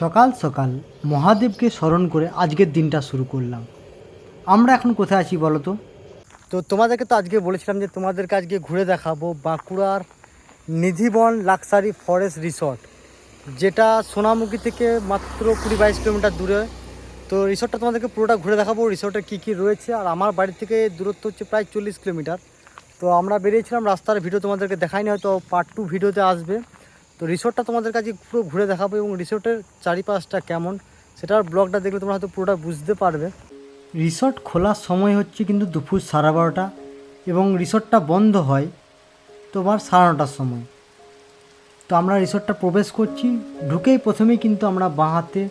সকাল সকাল মহাদেবকে স্মরণ করে আজকের দিনটা শুরু করলাম। আমরা এখন কোথায় আছি বলো তো? তো তোমাদেরকে তো আজকে বলেছিলাম যে তোমাদেরকে আজকে ঘুরে দেখাবো বাঁকুড়ার নিধিবন লাক্সারি ফরেস্ট রিসর্ট, যেটা সোনামুখী থেকে মাত্র কুড়ি বাইশ কিলোমিটার দূরে। তো রিসর্টটা তোমাদেরকে পুরোটা ঘুরে দেখাবো, রিসর্টে কী কী রয়েছে, আর আমার বাড়ি থেকে দূরত্ব হচ্ছে প্রায় চল্লিশ কিলোমিটার। তো আমরা বেরিয়েছিলাম, রাস্তার ভিডিও তোমাদেরকে দেখাইনি, হয়তো পার্ট টু ভিডিওতে আসবে। তো রিসোর্টটা তোমাদের কাছে পুরো ঘুরে দেখাবো এবং রিসোর্টের চারিপাশটা কেমন, সেটার ব্লগটা দেখলে তোমরা হয়তো পুরোটা বুঝতে পারবে। রিসোর্ট খোলার সময় হচ্ছে কিন্তু দুপুর সাড়ে বারোটা এবং রিসোর্টটা বন্ধ হয় তোমার সাড়ে নটার সময়। তো আমরা রিসোর্টটা প্রবেশ করছি, ঢুকেই প্রথমেই কিন্তু আমরা বাঁ হাতে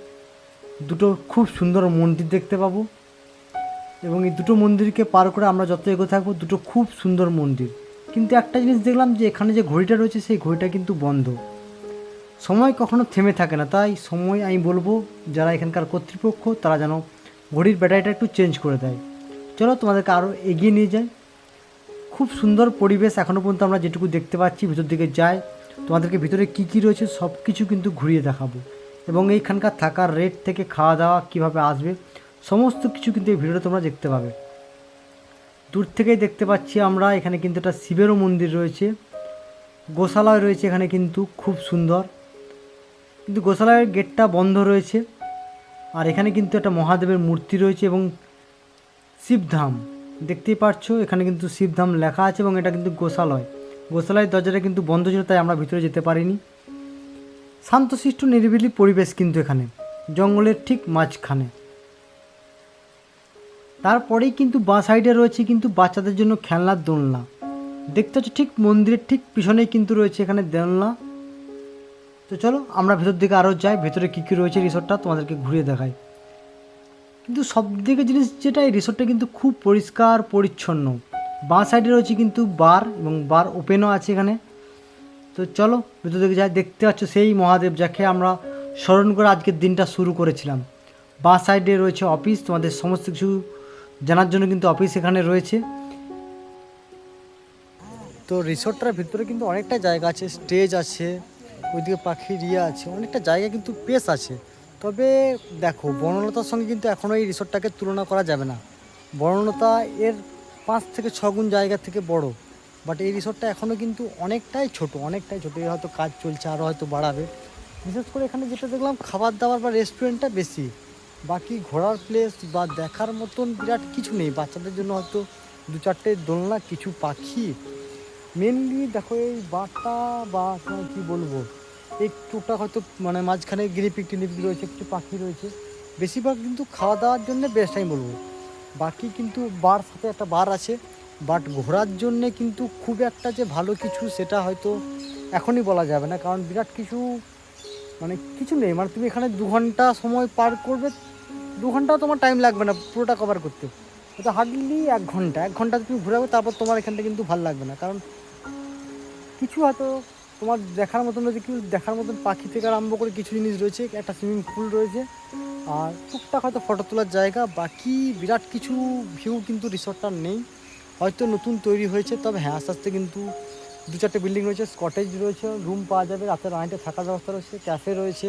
দুটো খুব সুন্দর মন্দির দেখতে পাবো এবং এই দুটো মন্দিরকে পার করে আমরা যত এগো থাকব, দুটো খুব সুন্দর মন্দির। কিন্তু একটা জিনিস দেখলাম যে এখানে যে ঘড়িটা রয়েছে, সেই ঘড়িটা কিন্তু বন্ধ। সময় কখনো থেমে থাকে না। তাই সময় আমি বলব, যারা এখানকার কর্তৃপক্ষ, তারা যেন ঘড়ির ব্যাটারিটা একটু চেঞ্জ করে দেয়। চলো তোমাদেরকে আরও এগিয়ে নিয়ে যাই। খুব সুন্দর পরিবেশ এখনও পর্যন্ত আমরা যেটুকু দেখতে পাচ্ছি, ভিতর দিকে যাই তোমাদেরকে ভিতরে কী কী রয়েছে সব কিছু কিন্তু ঘুরিয়ে দেখাবো। এবং এইখানকার থাকার রেট থেকে খাওয়া দাওয়া কীভাবে আসবে, সমস্ত কিছু কিন্তু এই ভিডিওটা তোমরা দেখতে পাবে। দূর থেকেই দেখতে পাচ্ছি আমরা, এখানে কিন্তু একটা শিবেরও মন্দির রয়েছে। গোশালয় রয়েছে এখানে কিন্তু, খুব সুন্দর। কিন্তু গোশালয়ের গেটটা বন্ধ রয়েছে। আর এখানে কিন্তু একটা মহাদেবের মূর্তি রয়েছে এবং শিবধাম। দেখতেই পাচ্ছো এখানে কিন্তু শিবধাম লেখা আছে এবং এটা কিন্তু গোশালয়। গোশালয়ের দরজাটা কিন্তু বন্ধ ছিল, তাই আমরা ভিতরে যেতে পারিনি। শান্তশিষ্ট নিরিবিলি পরিবেশ কিন্তু এখানে, জঙ্গলের ঠিক মাঝখানে। তারপরেই কিন্তু বাঁ সাইডে রয়েছে কিন্তু বাচ্চাদের জন্য খেলনার দোলনা। দেখতে হচ্ছে ঠিক মন্দিরের ঠিক পিছনেই কিন্তু রয়েছে এখানে দোলনা। তো চলো, আমরা ভেতর দিকে আরও যাই, ভেতরে কী কী রয়েছে রিসোর্টটা তোমাদেরকে ঘুরিয়ে দেখাই। কিন্তু সব দিকে জিনিস যেটা, এই রিসোর্টটা কিন্তু খুব পরিষ্কার, পরিচ্ছন্ন। বাঁ সাইডে রয়েছে কিন্তু বার এবং বার ওপেনও আছে এখানে। তো চলো, ভেতর দিকে যাই, দেখতে পাচ্ছ সেই মহাদেব যাকে আমরা স্মরণ করে আজকের দিনটা শুরু করেছিলাম। বাঁ সাইডে রয়েছে অফিস, তোমাদের সমস্ত কিছু জানার জন্য কিন্তু অফিস এখানে রয়েছে। তো রিসোর্টটার ভিতরে কিন্তু অনেকটা জায়গা আছে, স্টেজ আছে ওইদিকে পাখির ইয়ে আছে, অনেকটা জায়গা কিন্তু পেস আছে। তবে দেখো বনলতার সঙ্গে কিন্তু এখনও এই রিসোর্টটাকে তুলনা করা যাবে না। বনলতা এর পাঁচ থেকে ছ গুণ জায়গা থেকে বড়। বাট এই রিসোর্টটা এখনও কিন্তু অনেকটাই ছোট, অনেকটাই ছোটো। হয়তো কাজ চলছে আরও হয়তো বাড়াবে। বিশেষ করে এখানে যেটা দেখলাম, খাবার দাবার বা রেস্টুরেন্টটা বেশি। বাকি ঘোরার প্লেস বা দেখার মতন বিরাট কিছু নেই। বাচ্চাদের জন্য হয়তো দু চারটে দোলনা, কিছু পাখি। মেনলি দেখো এই বাটা বা তোমার কী বলব? এই টুকটাক হয়তো মানে মাঝখানে গিনিপিক টিনিপিক রয়েছে কিছু পাখি রয়েছে। বেশিরভাগ কিন্তু খাওয়া দাওয়ার জন্য বেস্ট আমি বলব। বাকি কিন্তু বার সাথে একটা বার আছে। বাট ঘোরার জন্যে কিন্তু খুব একটা যে ভালো কিছু সেটা হয়তো এখনই বলা যাবে না। কারণ বিরাট কিছু মানে কিছু নেই। মানে তুমি এখানে দু ঘণ্টা সময় পার করবে, দু ঘন্টাও তোমার টাইম লাগবে না পুরোটা কভার করতে। এটা হার্ডলি এক ঘণ্টা এক ঘণ্টা তুমি ঘুরাবে, তারপর তোমার এখানটা কিন্তু ভালো লাগবে না। কারণ কিছু হয়তো তোমার দেখার মতন রয়েছে কিছু দেখার মতন পাখি থেকে আরম্ভ করে কিছু জিনিস রয়েছে, একটা সুইমিং পুল রয়েছে, আর টুকটাক হয়তো ফটো তোলার জায়গা, বাকি বিরাট কিছু ভিউ কিন্তু রিসর্টটার নেই। হয়তো নতুন তৈরি হয়েছে, তবে হ্যাঁ আস্তে আস্তে কিন্তু দু চারটে বিল্ডিং রয়েছে কটেজ রয়েছে রুম পাওয়া যাবে, রাতের আড়াইটে থাকার ব্যবস্থা রয়েছে ক্যাফে রয়েছে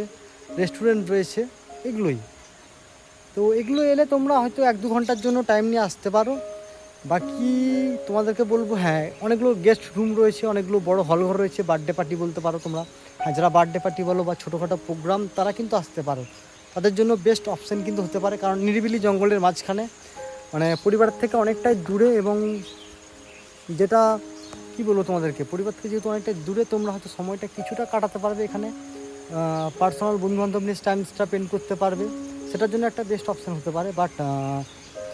রেস্টুরেন্ট রয়েছে, এগুলোই। তো এগুলো এলে তোমরা হয়তো এক দু ঘণ্টার জন্য টাইম নিয়ে আসতে পারো। বাকি তোমাদেরকে বলব হ্যাঁ অনেকগুলো গেস্ট রুম রয়েছে, অনেকগুলো বড় হল ঘর রয়েছে বার্থডে পার্টি বলতে পারো তোমরা। হ্যাঁ যারা বার্থডে পার্টি বলো বা ছোটোখাটো প্রোগ্রাম তারা কিন্তু আসতে পারো। তাদের জন্য বেস্ট অপশান কিন্তু হতে পারে, কারণ নিরিবিলি জঙ্গলের মাঝখানে। মানে পরিবারের থেকে অনেকটাই দূরে এবং যেটা, কি বলব তোমাদেরকে, পরিবার থেকে যেহেতু অনেকটাই দূরে, তোমরা হয়তো সময়টা কিছুটা কাটাতে পারবে এখানে। পার্সোনাল বন্ধুবান্ধব নিয়ে টাইম স্পেন্ড করতে পারবে। সেটার জন্য একটা বেস্ট অপশান হতে পারে বাট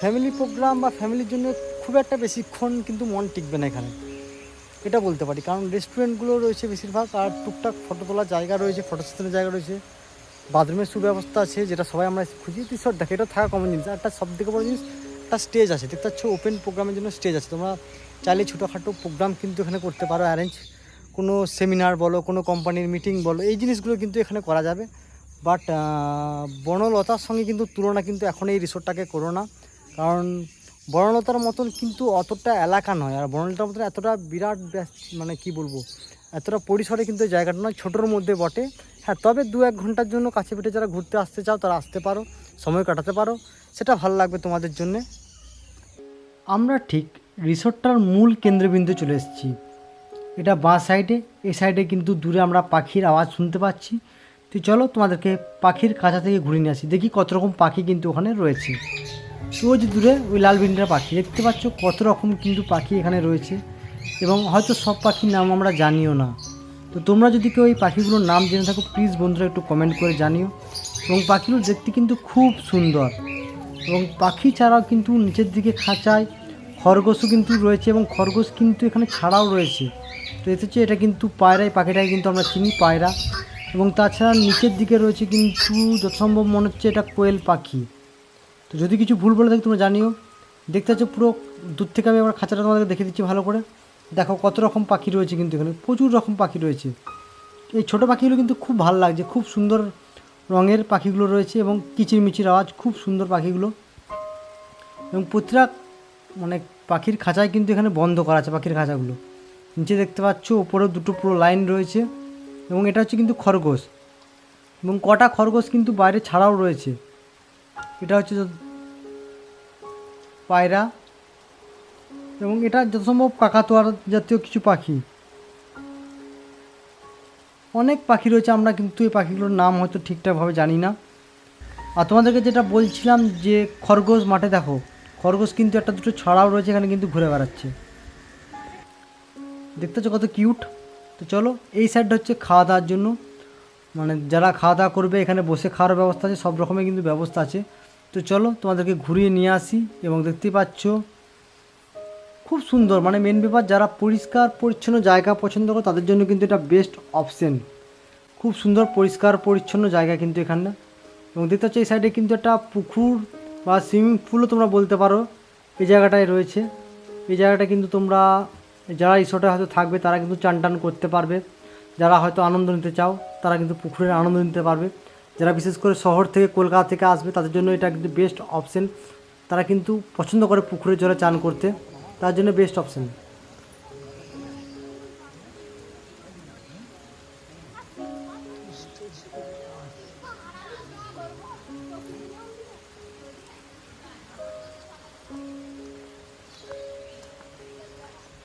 ফ্যামিলি প্রোগ্রাম বা ফ্যামিলির জন্য খুব একটা বেশিক্ষণ কিন্তু মন টিকবে না এখানে। এটা বলতে পারি, কারণ রেস্টুরেন্টগুলো রয়েছে বেশিরভাগ, আর টুকটাক ফটো তোলার জায়গা রয়েছে ফটো সেশনের জায়গা রয়েছে। বাথরুমের সুব্যবস্থা আছে, যেটা সবাই আমরা খুঁজি। রিসর্ট দেখে, এটা থাকা কমন জিনিস। আর একটা সব থেকে বড় জিনিস, একটা স্টেজ আছে, দেখতে পাচ্ছ ওপেন প্রোগ্রামের জন্য স্টেজ আছে। তোমরা চাইলে ছোটোখাটো প্রোগ্রাম কিন্তু এখানে করতে পারো অ্যারেঞ্জ কোনো সেমিনার বলো, কোনো কোম্পানির মিটিং বলো, এই জিনিসগুলো কিন্তু এখানে করা যাবে। বাট বনলতার সঙ্গে কিন্তু তুলনা কিন্তু এখন এই রিসোর্টটাকে করো না। কারণ বনলতার মতন কিন্তু অতটা এলাকা নয়। আর বনলতার মতন এতটা বিরাট মানে কি বলব, এতটা পরিসরে কিন্তু জায়গাটা নয়, ছোটোর মধ্যে বটে। হ্যাঁ তবে দু এক ঘণ্টার জন্য কাছে পিঠে যারা ঘুরতে আসতে চাও, তারা আসতে পারো, সময় কাটাতে পারো। সেটা ভালো লাগবে তোমাদের জন্যে। আমরা ঠিক রিসোর্টটার মূল কেন্দ্রবিন্দু চলে এসেছি। এটা বাঁ সাইডে এই সাইডে কিন্তু দূরে আমরা পাখির আওয়াজ শুনতে পাচ্ছি। তো চলো তোমাদেরকে পাখির কাছা থেকে ঘুরে নিয়ে আসি। দেখি কত রকম পাখি কিন্তু ওখানে রয়েছে। তো যে দূরে ওই লাল বিন্ডার পাখি, দেখতে পাচ্ছ কত রকম কিন্তু পাখি এখানে রয়েছে। এবং হয়তো সব পাখির নাম আমরা জানিও না। তো তোমরা যদি কেউ এই পাখিগুলোর নাম জেনে থাকো প্লিজ বন্ধুরা একটু কমেন্ট করে জানিও। এবং পাখিগুলো দেখতে কিন্তু খুব সুন্দর। এবং পাখি ছাড়াও কিন্তু নিচের দিকে খাঁচায় খরগোশও কিন্তু রয়েছে এবং খরগোশ কিন্তু এখানে ছাড়াও রয়েছে। তো হচ্ছে এটা কিন্তু পায়রাই এই পাখিটাকে কিন্তু আমরা চিনি পায়রা। এবং তাছাড়া নিচের দিকে রয়েছে কিন্তু যত সম্ভব মনে হচ্ছে এটা কোয়েল পাখি। তো যদি কিছু ভুল বলে থাকি তোমরা জানিও। দেখতে পাচ্ছ পুরো দূর থেকে আমি আবার খাঁচাটা তোমাদেরকে দেখে দিচ্ছি ভালো করে। দেখো কত রকম পাখি রয়েছে কিন্তু এখানে, প্রচুর রকম পাখি রয়েছে। এই ছোটো পাখিগুলো কিন্তু খুব ভালো লাগছে, খুব সুন্দর রঙের পাখিগুলো রয়েছে এবং কিচিরমিচির আওয়াজ, খুব সুন্দর পাখিগুলো। এবং প্রতিটা মানে পাখির খাঁচায় কিন্তু এখানে বন্ধ করা আছে, পাখির খাঁচাগুলো। নিচে দেখতে পাচ্ছ ওপরেও দুটো পুরো লাইন রয়েছে। এবং এটা হচ্ছে কিন্তু খরগোশ। এবং কটা খরগোশ কিন্তু বাইরে ছাড়াও রয়েছে। এটা হচ্ছে পায়রা এবং এটা যত সম্ভব কাকাতোয়ার জাতীয় কিছু পাখি। অনেক পাখি রয়েছে, আমরা কিন্তু এই পাখিগুলোর নাম হয়তো ঠিকঠাকভাবে জানি না। আর তোমাদেরকে যেটা বলছিলাম যে খরগোশ মাঠে দেখো, খরগোশ কিন্তু একটা দুটো ছড়াও রয়েছে, এখানে কিন্তু ঘুরে বেড়াচ্ছে। দেখতেছো কত কিউট তো চলো, এই সাইডটা হচ্ছে খাওয়া দাওয়ার জন্য। মানে যারা খাওয়া দাওয়া করবে, এখানে বসে খাওয়ার ব্যবস্থা আছে, সব রকমের কিন্তু ব্যবস্থা আছে। তো চলো, তোমাদেরকে ঘুরিয়ে নিয়ে আসি এবং দেখতে পাচ্ছ, খুব সুন্দর। মানে মেন ব্যাপার, যারা পরিষ্কার, পরিচ্ছন্ন জায়গা পছন্দ করে, তাদের জন্য কিন্তু এটা বেস্ট অপশন খুব সুন্দর, পরিষ্কার, পরিচ্ছন্ন জায়গা কিন্তু এখানটা। এবং দেখতে পাচ্ছ, এই সাইডে কিন্তু একটা পুকুর বা সুইমিং পুলও তোমরা বলতে পারো। এই জায়গাটায় রয়েছে। এই জায়গাটা কিন্তু তোমরা যারা রিসোর্টে হয়তো থাকবে, তারা কিন্তু চান টান করতে পারবে। যারা হয়তো আনন্দ নিতে চাও, তারা কিন্তু পুকুরের আনন্দ নিতে পারবে। যারা বিশেষ করে শহর থেকে কলকাতা থেকে আসবে, তাদের জন্য এটা কিন্তু বেস্ট অপশন তারা কিন্তু পছন্দ করে পুকুরের জলে চান করতে। তার জন্য বেস্ট অপশন